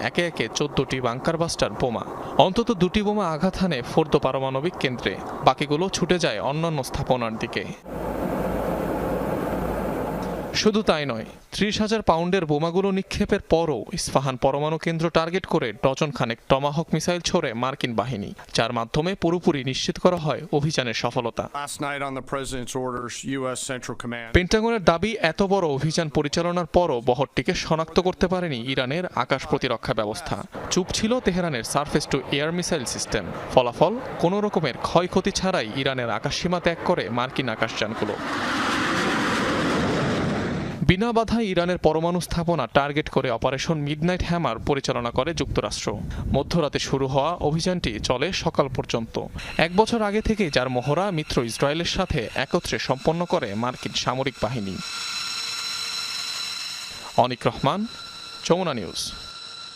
একে একে চোদ্দটি বাংকার বাস্টার বোমা, অন্তত দুটি বোমা আঘাত হানে ফোর্দ পারমাণবিক কেন্দ্রে। বাকিগুলো ছুটে যায় অন্যান্য স্থাপনার দিকে। শুধু তাই নয় ত্রিশ হাজার পাউন্ডের বোমাগুলো নিক্ষেপের পরও ইস্পাহান পরমাণু কেন্দ্র টার্গেট করে ডজন খানেক টমাহক মিসাইল ছোড়ে মার্কিন বাহিনী যার মাধ্যমে পুরোপুরি নিশ্চিত করা হয় অভিযানের সফলতা। পেন্টাগনের দাবি এত বড় অভিযান পরিচালনার পরও বহরটিকে শনাক্ত করতে পারেনি ইরানের আকাশ প্রতিরক্ষা ব্যবস্থা। চুপ ছিল তেহরানের surface to air missile system. ফলাফল কোনো রকমের ক্ষয়ক্ষতি ছাড়াই ইরানের আকাশসীমা ত্যাগ করে মার্কিন আকাশযানগুলো। বিনা বাধায় ইরানের পরমাণু স্থাপনা টার্গেট করে অপারেশন মিডনাইট হ্যামার পরিচালনা করে যুক্তরাষ্ট্র। মধ্যরাতে শুরু হওয়া অভিযানটি চলে সকাল পর্যন্ত। এক বছর আগে থেকে যার মহড়া মিত্র ইসরায়েলের সাথে একত্রে সম্পন্ন করে মার্কিন সামরিক বাহিনী। অনিক রহমান, যমুনা নিউজ।